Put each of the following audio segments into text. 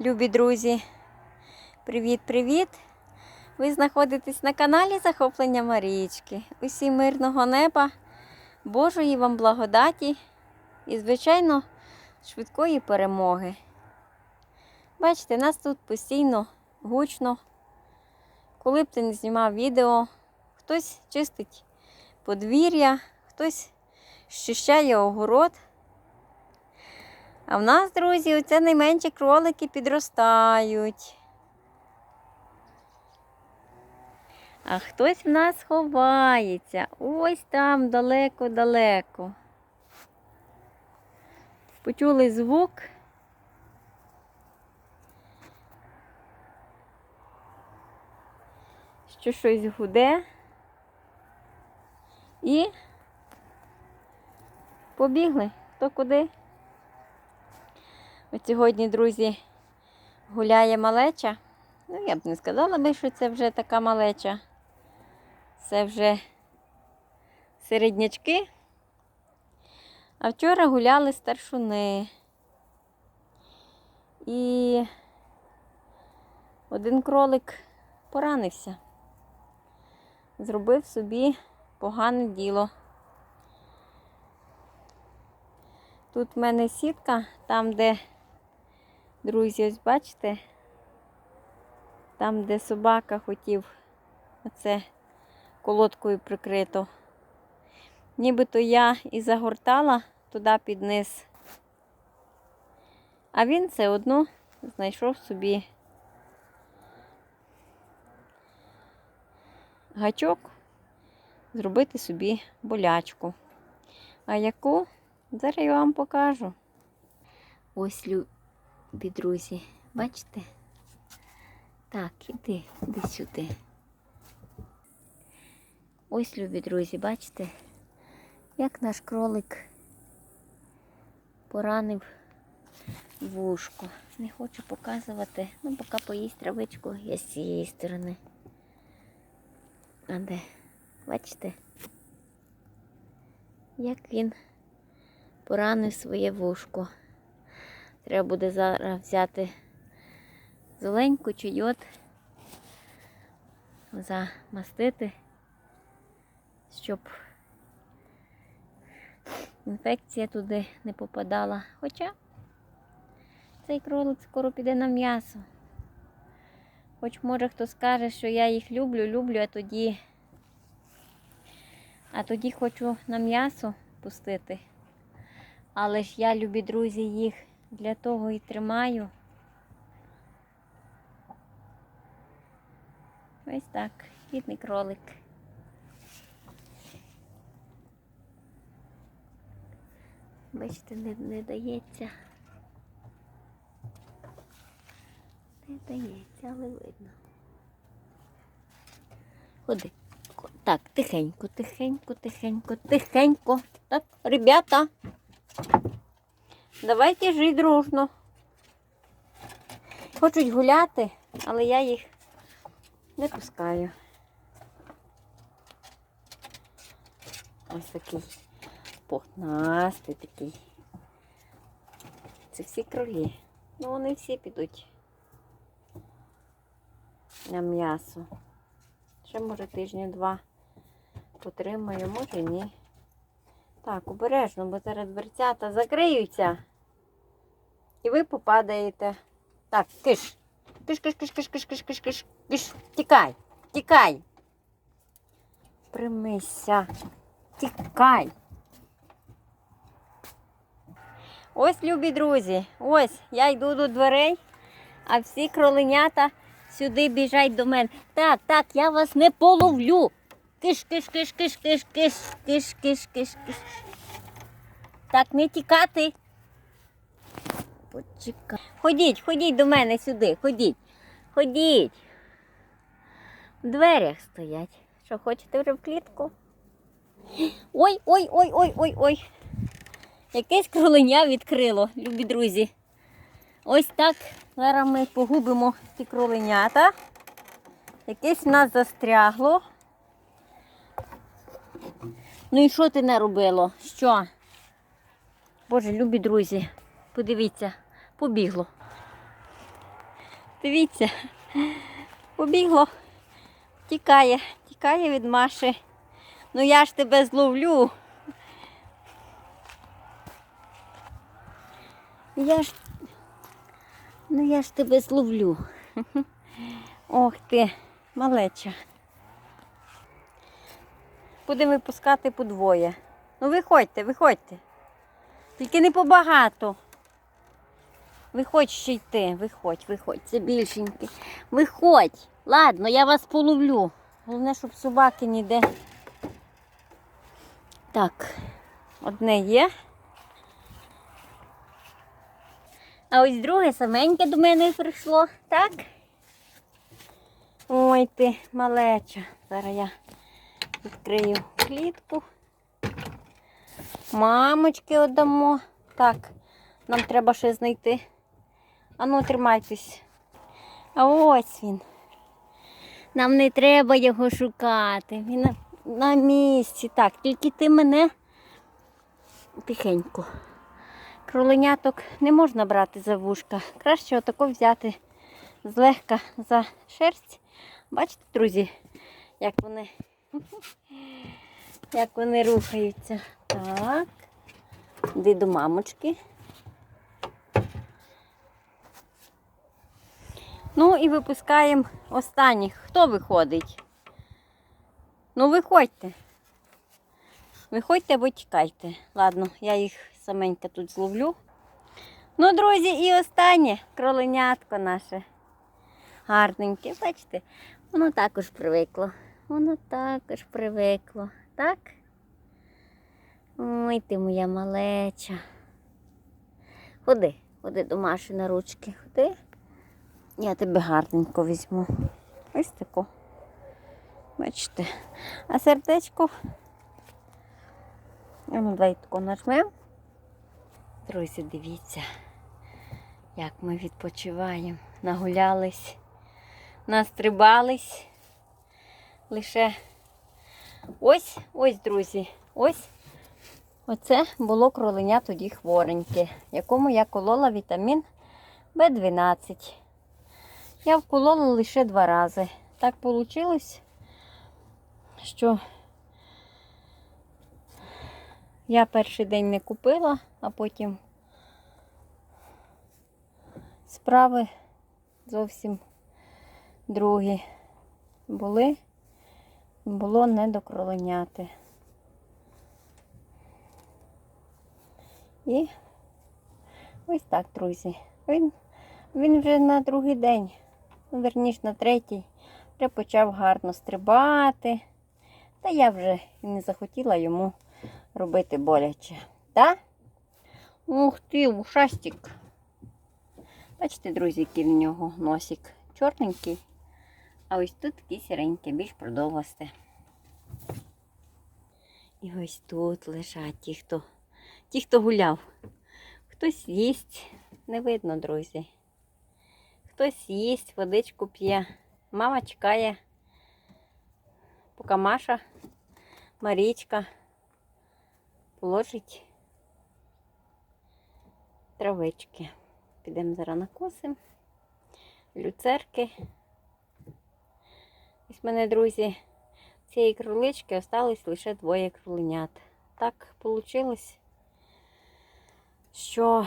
Любі друзі, привіт-привіт! Ви знаходитесь на каналі Захоплення Марічки. Усім мирного неба, Божої вам благодаті і, звичайно, швидкої перемоги. Бачите, нас тут постійно гучно. Коли б ти не знімав відео, хтось чистить подвір'я, хтось щищає огород. А в нас, друзі, оце найменші кролики підростають. А хтось в нас ховається. Ось там далеко-далеко. Почули звук. Що щось гуде. І побігли. Хто куди? От сьогодні, друзі, гуляє малеча. Ну, я б не сказала би, що це вже така малеча. Це вже середнячки. А вчора гуляли старшуни. І один кролик поранився. Зробив собі погане діло. Тут в мене сітка, там, де, друзі, ось бачите, там, де собака хотів, оце колодкою прикрито. Нібито я і загортала туди під низ. А він все одно знайшов собі гачок, зробити собі болячку. А яку? Зараз я вам покажу. Ось любі друзі, бачите? Так, іди, іди сюди. Ось, любі друзі, бачите, як наш кролик поранив вушко. Не хочу показувати, ну поки поїсть травичку, я з цієї сторони. А де? Бачите? Як він поранив своє вушко. Треба буде зараз взяти зеленьку чи йод, замастити, щоб інфекція туди не попадала. Хоча цей кролик скоро піде на м'ясо. Хоч може хто скаже, що я їх люблю, люблю, а тоді, а тоді хочу на м'ясо пустити. Але ж я, любі друзі, їх для того і тримаю. Ось так, бідний кролик. Бачите, не, не дається. Не дається, але видно. Ходи. Так, тихенько, тихенько, тихенько, тихенько. Так, ребята. Давайте жити дружно. Хочуть гуляти, але я їх не пускаю. Ось такий пухнастий такий. Це всі кролі. Ну вони всі підуть на м'ясо. Ще може тижні-два потримаю, може ні. Так, обережно, бо зараз дверцята закриються. І ви попадаєте. Так, киш. Киш, киш, киш, киш, киш, киш, киш, киш, киш. Тікай, тікай. Примися. Тікай. Ось, любі друзі, ось я йду до дверей, а всі кроленята сюди біжать до мене. Так, так, я вас не половлю. Киш, киш, киш, киш, киш, киш, киш, киш, киш, киш. Так, не тікати. Почекай. Ходіть, ходіть до мене сюди, ходіть. Ходіть. В дверях стоять. Що, хочете вже в клітку? Ой, ой, ой, ой, ой, ой. Якесь кроленя відкрило, любі друзі. Ось так. Зараз ми погубимо ці кроленята. Якесь в нас застрягло. Ну і що ти не робило? Що? Боже, любі друзі, подивіться, побігло. Дивіться, побігло, тікає, тікає від Маші. Ну я ж тебе зловлю. Я ж. Ну я ж тебе зловлю. Ох ти, малеча. Будемо випускати по двоє. Ну виходьте, виходьте. Тільки не побагато. Виходь ще йти, виходь, виходь, це більшеньке. Виходь. Ладно, я вас половлю. Головне, щоб собаки ніде. Так, одне є. А ось друге саменьке до мене прийшло, так? Ой ти, малеча. Зараз я відкрию клітку. Мамочки отдамо. Так, нам треба ще знайти. Ану, тримайтесь. А ось він. Нам не треба його шукати. Він на, на місці. Так, тільки ти мене тихенько. Кроленяток не можна брати за вушка. Краще отако взяти злегка за шерсть. Бачите, друзі, як вони, як вони рухаються. Так. Йди до мамочки. Ну і випускаємо останніх. Хто виходить? Ну, виходьте. Виходьте або тікайте. Ладно, я їх саменька тут зловлю. Ну, друзі, і останнє кроленятко наше. Гарненьке, бачите? Воно також привикло. Воно також привикло. Так? Ой, ти моя малеча. Ходи, ходи до Маші на ручки. Ходи. Я тебе гарненько візьму. Ось тако. Бачите. А сердечко. Ну, давай тако нажмемо. Друзі, дивіться, як ми відпочиваємо. Нагулялись, настрибались. Лише ось, ось, друзі, ось. Оце було кроленя тоді хвореньке, якому я колола вітамін В12. Я вколола лише два рази. Так вийшло, що я перший день не купила, а потім справи зовсім другі були. Було не до кроленяти. І ось так, друзі. Він, він вже на другий день, верніш на третій, вже почав гарно стрибати. Та я вже не захотіла йому робити боляче. Так? Ух ти, ушастик. Бачите, друзі, який в нього носик чорненький. А ось тут такий сіренький, більш продовгосте. І ось тут лежать ті, хто, ті, хто гуляв. Хтось їсть, не видно, друзі. Хтось їсть, водичку п'є. Мама чекає, поки Маша, Марічка положить травички. Підемо зараз накосимо. Люцерки. Ось мене, друзі, цієї кролички осталось лише двоє кроленят. Так вийшло, що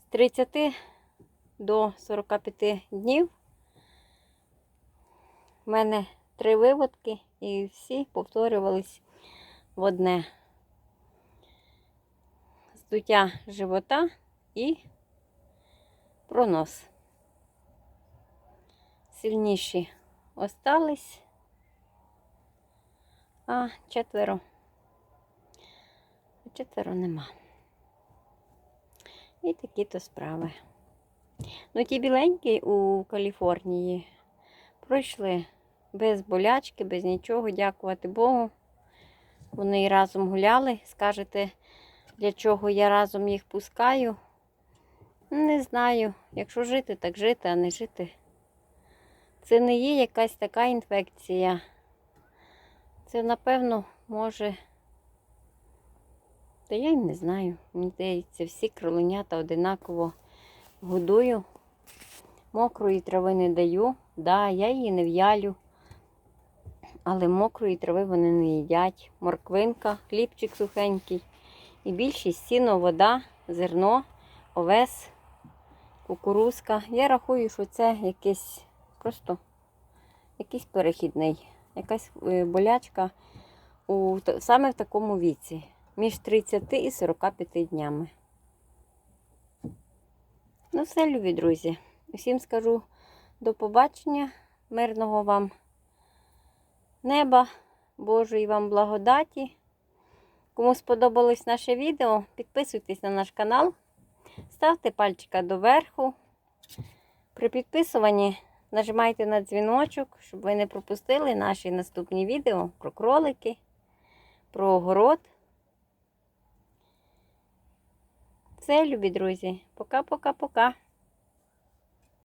з 30 до 45 днів в мене три виводки і всі повторювались в одне здуття живота і пронос. Сильніші остались, а четверо, четверо нема. І такі то справи. Ну, ті біленькі у Каліфорнії пройшли без болячки, без нічого, дякувати Богу. Вони разом гуляли. Скажете, для чого я разом їх пускаю? Не знаю. Якщо жити, так жити, а не жити. Це не є якась така інфекція. Це, напевно, може. Та я й не знаю. Мені здається, всі кроленята одинаково годую. Мокрої трави не даю. Да, я її не в'ялю. Але мокрої трави вони не їдять. Морквинка, хлібчик сухенький. І більшість сіно, вода, зерно, овес, кукурузка. Я рахую, що це якийсь просто якийсь перехідний, якась е, болячка у, саме в такому віці, між 30 і 45 днями. Ну, все, любі друзі. Усім скажу до побачення, мирного вам неба, Божої вам благодаті. Кому сподобалось наше відео, підписуйтесь на наш канал, ставте пальчика доверху. При підписуванні нажимайте на дзвіночок, щоб ви не пропустили наші наступні відео про кролики, про огород. Все, любі друзі. Пока-пока-пока.